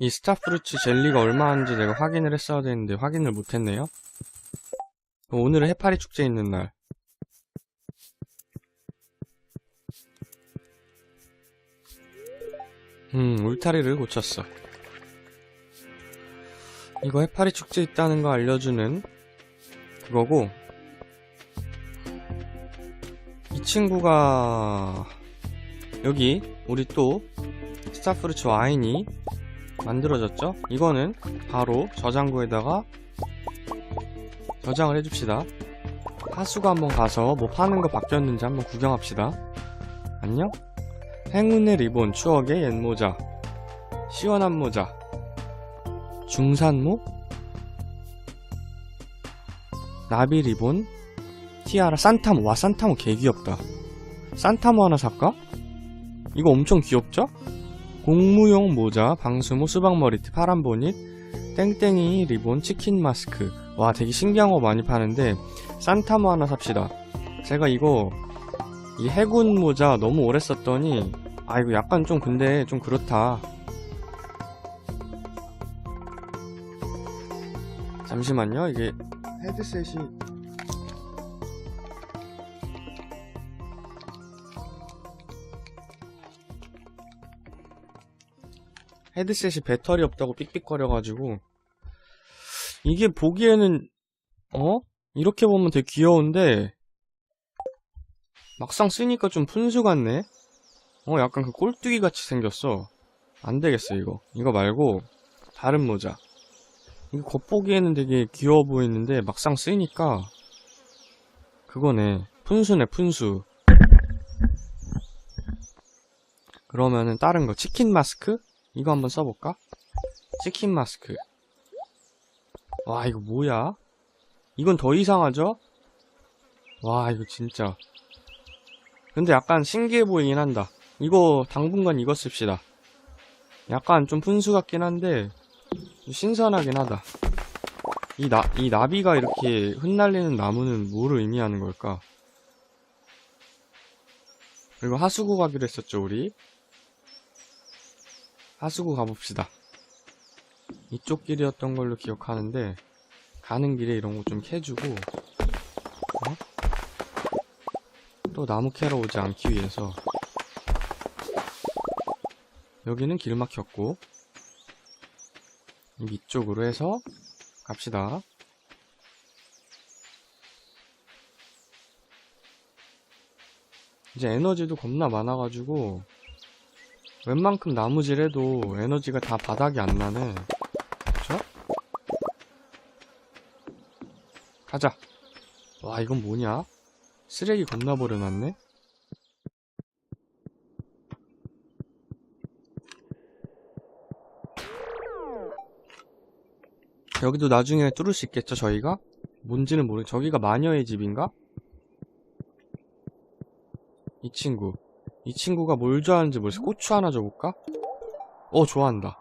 이 스타프루츠 젤리가 얼마 하는지 내가 확인을 했어야 되는데 확인을 못했네요. 오늘은 해파리 축제 있는 날. 음, 울타리를 고쳤어. 이거 해파리 축제 있다는 거 알려주는 그거고, 이 친구가, 여기, 우리 또, 스타프루츠 와인이 만들어졌죠? 이거는 바로 저장고에다가 저장을 해줍시다. 하수구 한번 가서 뭐 파는 거 바뀌었는지 한번 구경합시다. 안녕? 행운의 리본, 추억의 옛 모자, 시원한 모자, 중산모, 나비 리본, 티아라, 산타모. 와, 산타모 개 귀엽다. 산타모 하나 살까? 이거 엄청 귀엽죠? 공무용 모자, 방수모, 수박머리띠, 파란 보닛, 땡땡이 리본, 치킨 마스크. 와, 되게 신기한 거 많이 파는데, 산타모 하나 삽시다. 제가 이거, 이 해군 모자 너무 오래 썼더니, 아, 이거 약간 좀 근데 좀 그렇다. 잠시만요, 이게 헤드셋이. 헤드셋이 배터리 없다고 삑삑거려가지고. 이게 보기에는 어? 이렇게 보면 되게 귀여운데 막상 쓰니까 좀 푼수 같네? 어 약간 그 꼴뚜기 같이 생겼어. 안 되겠어 이거. 이거 말고 다른 모자. 이거 겉보기에는 되게 귀여워 보이는데 막상 쓰니까 그거네. 푼수네 푼수. 그러면은 다른 거 치킨 마스크? 이거 한번 써볼까? 치킨 마스크. 와, 이거 뭐야? 이건 더 이상하죠? 와, 이거 진짜. 근데 약간 신기해 보이긴 한다. 이거 당분간 이거 씁시다. 약간 좀 푼수 같긴 한데, 좀 신선하긴 하다. 이 나, 이 나비가 이렇게 흩날리는 나무는 뭐를 의미하는 걸까? 그리고 하수구 가기로 했었죠, 우리? 하수구 가봅시다. 이쪽 길이었던 걸로 기억하는데 가는 길에 이런 거 좀 캐주고 어? 또 나무 캐러 오지 않기 위해서 여기는 길 막혔고 이쪽으로 해서 갑시다. 이제 에너지도 겁나 많아가지고 웬만큼 나무질 해도 에너지가 다 바닥이 안 나네. 그쵸? 가자. 와, 이건 뭐냐? 쓰레기 겁나 버려놨네? 여기도 나중에 뚫을 수 있겠죠, 저희가? 뭔지는 모르, 저기가 마녀의 집인가? 이 친구. 이 친구가 뭘 좋아하는지 모르겠어. 고추 하나 줘볼까? 어, 좋아한다.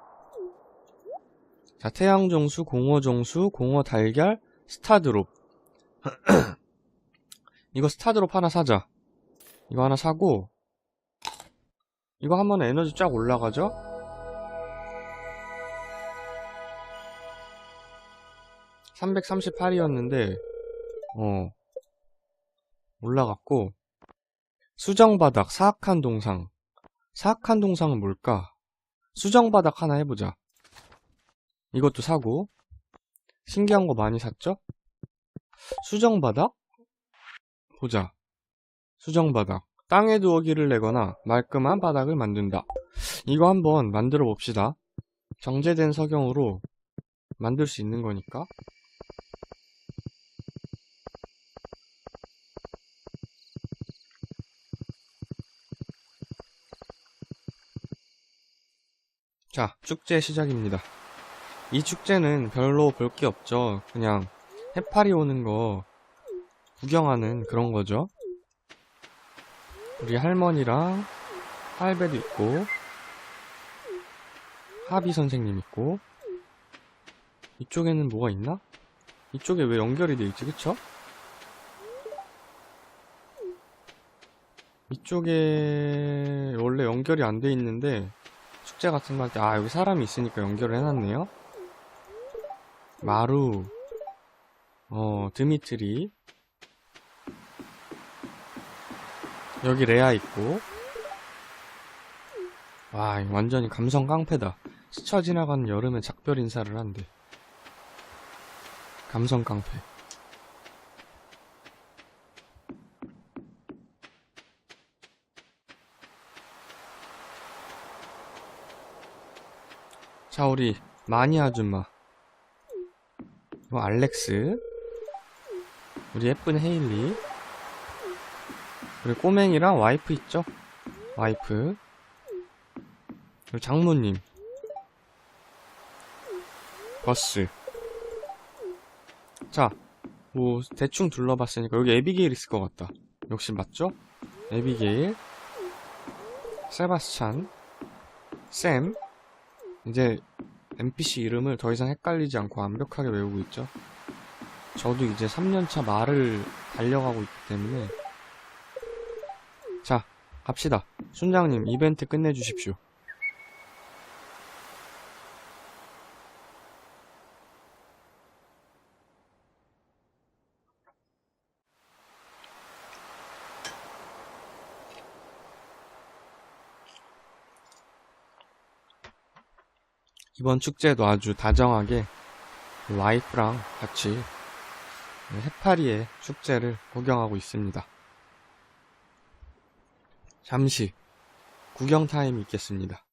자, 태양정수, 공어정수, 공어 달걀, 스타드롭. 이거 스타드롭 하나 사자. 이거 하나 사고, 이거 하면 에너지 쫙 올라가죠? (338이었는데) 어 올라갔고 수정바닥, 사악한 동상. 사악한 동상은 뭘까? 수정바닥 하나 해보자. 이것도 사고. 신기한 거 많이 샀죠? 수정바닥? 보자. 수정바닥. 땅에 두어 기를 내거나 말끔한 바닥을 만든다. 이거 한번 만들어 봅시다. 정제된 석영으로 만들 수 있는 거니까. 자, 축제 시작입니다. 이 축제는 별로 볼 게 없죠. 그냥 해파리 오는 거 구경하는 그런 거죠. 우리 할머니랑 할배도 있고, 하비 선생님 있고, 이쪽에는 뭐가 있나? 이쪽에 왜 연결이 돼 있지, 그쵸? 이쪽에 원래 연결이 안 돼 있는데, 축제 같은 거 할 때, 아, 여기 사람이 있으니까 연결을 해놨네요. 마루, 어, 드미트리. 여기 레아 있고. 와, 완전히 감성 깡패다. 스쳐 지나가는 여름에 작별 인사를 한대. 감성 깡패. 자, 우리 마니 아줌마. 뭐 알렉스. 우리 예쁜 헤일리. 그리고 꼬맹이랑 와이프 있죠? 와이프. 그리고 장모님. 버스. 자, 뭐 대충 둘러봤으니까 여기 에비게일 있을 것 같다. 역시 맞죠? 에비게일, 세바스찬, 샘. 이제 NPC 이름을 더 이상 헷갈리지 않고 완벽하게 외우고 있죠. 저도 이제 3년차 말을 달려가고 있기 때문에 자, 갑시다. 순장님, 이벤트 끝내주십시오. 이번 축제도 아주 다정하게 와이프랑 같이 해파리의 축제를 구경하고 있습니다. 잠시 구경 타임이 있겠습니다.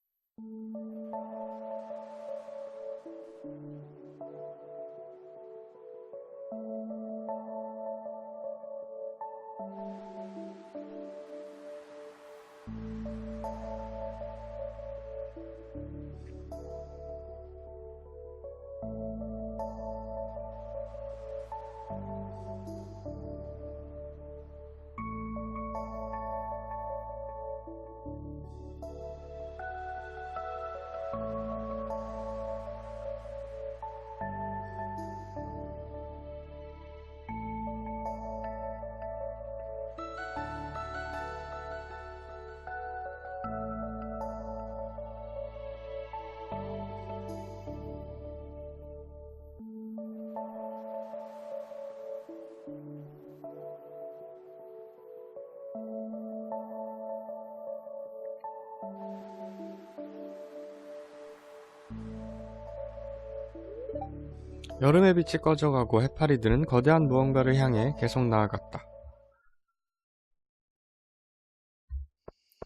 여름의 빛이 꺼져가고 해파리들은 거대한 무언가를 향해 계속 나아갔다.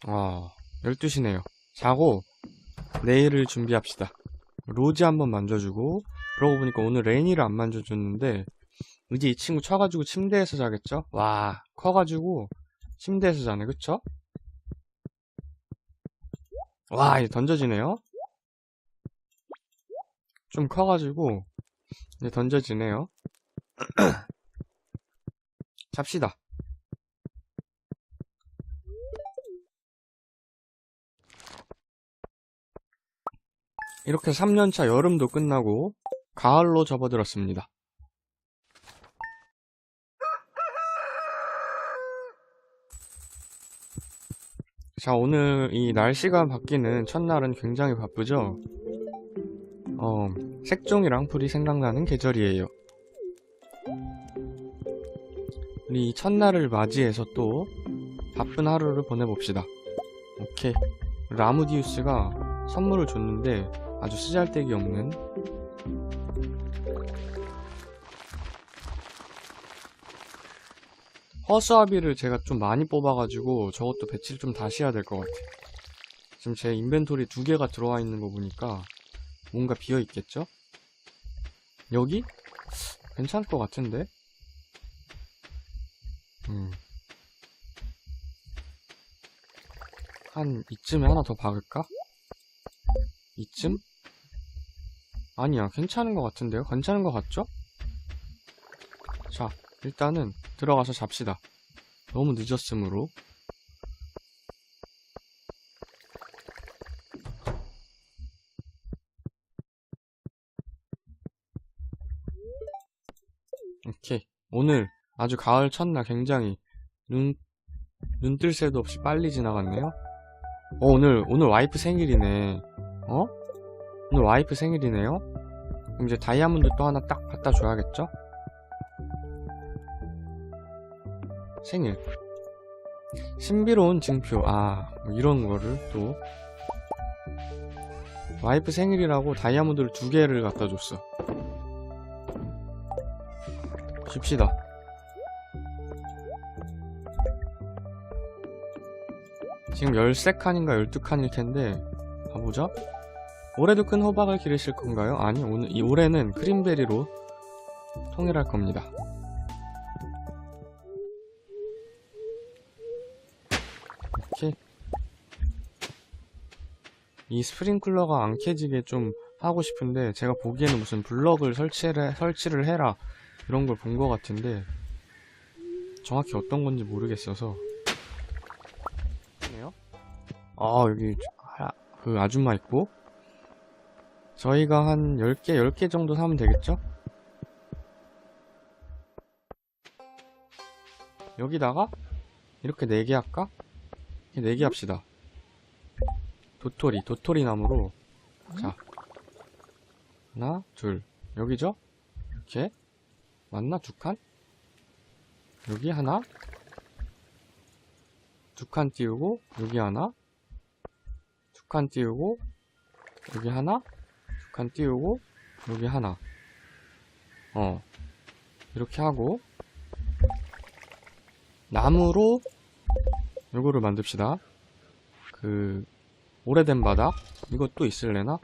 아, 12시네요. 자고 내일을 준비합시다. 로지 한번 만져주고 그러고 보니까 오늘 레인이를 안 만져줬는데 이제 이 친구 쳐가지고 침대에서 자겠죠? 와, 커가지고 침대에서 자네, 그쵸? 와, 이제 던져지네요? 좀 커가지고 이제 던져지네요. 잡시다. 이렇게 3년차 여름도 끝나고 가을로 접어들었습니다. 자, 오늘 이 날씨가 바뀌는 첫날은 굉장히 바쁘죠? 어, 색종이랑 풀이 생각나는 계절이에요. 우리 이 첫날을 맞이해서 또 바쁜 하루를 보내봅시다. 오케이. 라무디우스가 선물을 줬는데 아주 쓰잘데기 없는 허수아비를 제가 좀 많이 뽑아가지고 저것도 배치를 좀 다시 해야 될 것 같아. 지금 제 인벤토리 두 개가 들어와 있는 거 보니까 뭔가 비어 있겠죠? 여기? 괜찮을 것 같은데? 음. 한 이쯤에 하나 더 박을까? 이쯤? 아니야, 괜찮은 것 같은데요? 괜찮은 것 같죠? 자, 일단은 들어가서 잡시다. 너무 늦었으므로. 오케이. 오늘 아주 가을 첫날 굉장히 눈, 눈뜰 새도 없이 빨리 지나갔네요. 어, 오늘, 오늘 와이프 생일이네. 어? 오늘 와이프 생일이네요? 그럼 이제 다이아몬드 또 하나 딱 갖다 줘야겠죠? 생일. 신비로운 증표. 아, 뭐 이런 거를 또. 와이프 생일이라고 다이아몬드를 두 개를 갖다 줬어. 줍시다. 지금 13칸인가 12칸일 텐데, 가보자. 올해도 큰 호박을 기르실 건가요? 아니, 오늘, 이 올해는 크림베리로 통일할 겁니다. 이렇게. 이 스프링클러가 안 켜지게 좀 하고 싶은데, 제가 보기에는 무슨 블럭을 설치를, 설치를 해라. 이런 걸 본 것 같은데, 정확히 어떤 건지 모르겠어서. 네요? 아, 여기, 아, 그 아줌마 있고, 저희가 한 10개, 10개 정도 사면 되겠죠? 여기다가 이렇게 4개 할까? 4개 합시다. 도토리, 도토리 나무로 자 하나, 둘 여기죠? 이렇게 맞나? 두 칸? 여기 하나 두 칸 띄우고 여기 하나 두 칸 띄우고 여기 하나 두칸 띄우고 여기 하나. 어. 이렇게 하고 나무로 요거를 만듭시다. 그 오래된 바닥? 이것도 있을래나?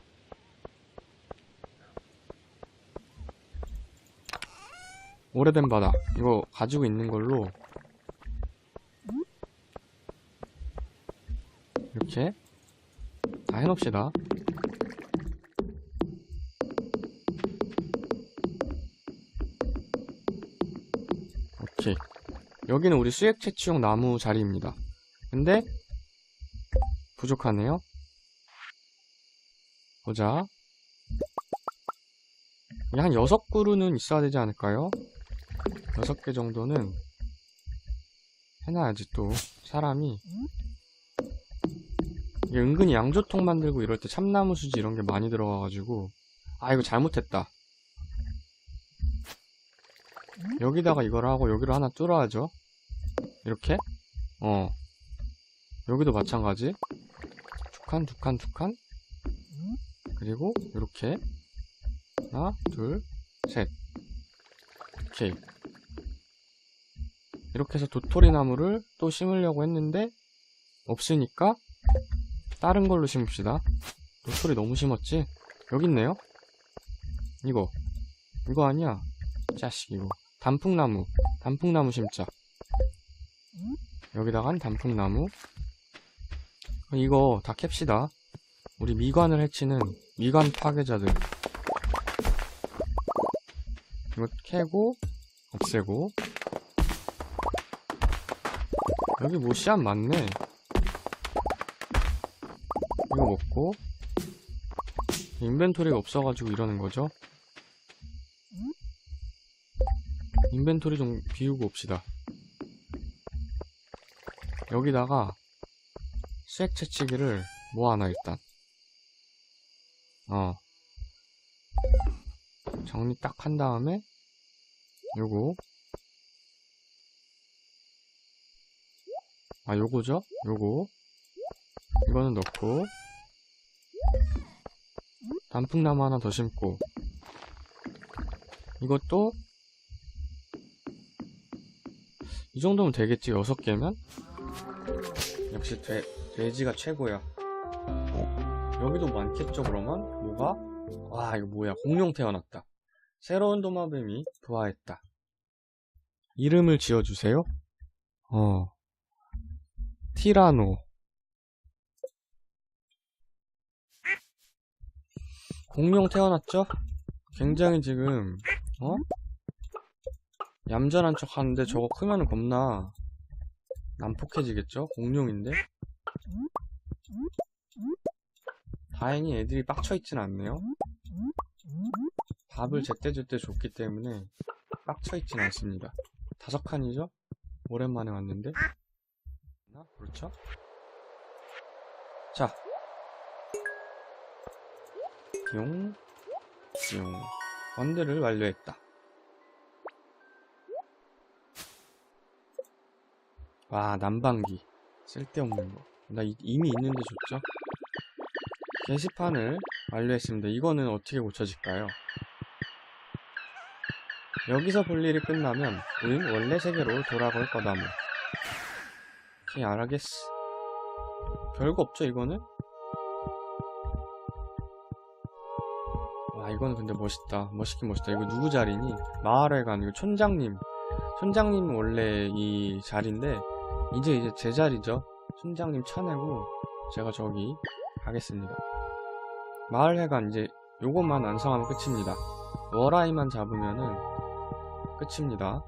오래된 바닥. 이거 가지고 있는 걸로 이렇게 다 해놓읍시다 여기는 우리 수액 채취용 나무 자리입니다. 근데 부족하네요. 보자. 한 6그루는 있어야 되지 않을까요? 6개 정도는 해놔야지 또 사람이. 이게 은근히 양조통 만들고 이럴 때 참나무 수지 이런 게 많이 들어가가지고. 아 이거 잘못했다 여기다가 이걸 하고 여기를 하나 뚫어야죠. 이렇게? 어. 여기도 마찬가지. 두칸 두 칸 두칸 그리고 이렇게. 하나 둘셋. 오케이. 이렇게 해서 도토리 나무를 또 심으려고 했는데 없으니까 다른 걸로 심읍시다. 도토리 너무 심었지? 여기 있네요. 이거. 이거 아니야. 자식 이거 단풍나무 단풍나무 심자. 여기다간 단풍나무. 이거 다 캡시다. 우리 미관을 해치는 미관 파괴자들. 이거 캐고 없애고. 여기 뭐 씨앗 많네. 이거 먹고. 인벤토리가 없어가지고 이러는 거죠 인벤토리 좀 비우고 옵시다. 여기다가 수액 채취기를 모아놔 일단. 어. 정리 딱 한 다음에 요거. 아 요거죠? 요거. 이거는 넣고. 단풍나무 하나 더 심고. 이것도 이 정도면 되겠지 여섯 개면? 역시 돼, 돼지가 최고야. 여기도 많겠죠 그러면? 뭐가? 와 이거 뭐야. 공룡 태어났다. 새로운 도마뱀이 부화했다. 이름을 지어주세요. 어. 티라노. 공룡 태어났죠? 굉장히 지금 어? 얌전한 척 하는데 저거 크면은 겁나 난폭해지겠죠? 공룡인데? 다행히 애들이 빡쳐있진 않네요 밥을 제때제때 줬기 때문에 빡쳐있진 않습니다 다섯 칸이죠? 오랜만에 왔는데 나? 그렇죠? 자 용, 용. 번들을 완료했다. 와, 난방기. 쓸데없는 거. 나 이, 이미 있는데 좋죠? 게시판을 완료했습니다. 이거는 어떻게 고쳐질까요? 여기서 볼 일이 끝나면 우린 원래 세계로 돌아갈 거다 뭐. 오케이 알겠어. 별거 없죠 이거는? 와 이거는 근데 멋있다. 멋있긴 멋있다. 이거 누구 자리니? 마을회관 이거 촌장님. 촌장님은 원래 이 자리인데 이제 이제 제 자리죠. 촌장님 쳐내고 제가 저기 가겠습니다. 마을회관 이제 요것만 완성하면 끝입니다. 워라이만 잡으면은 끝입니다.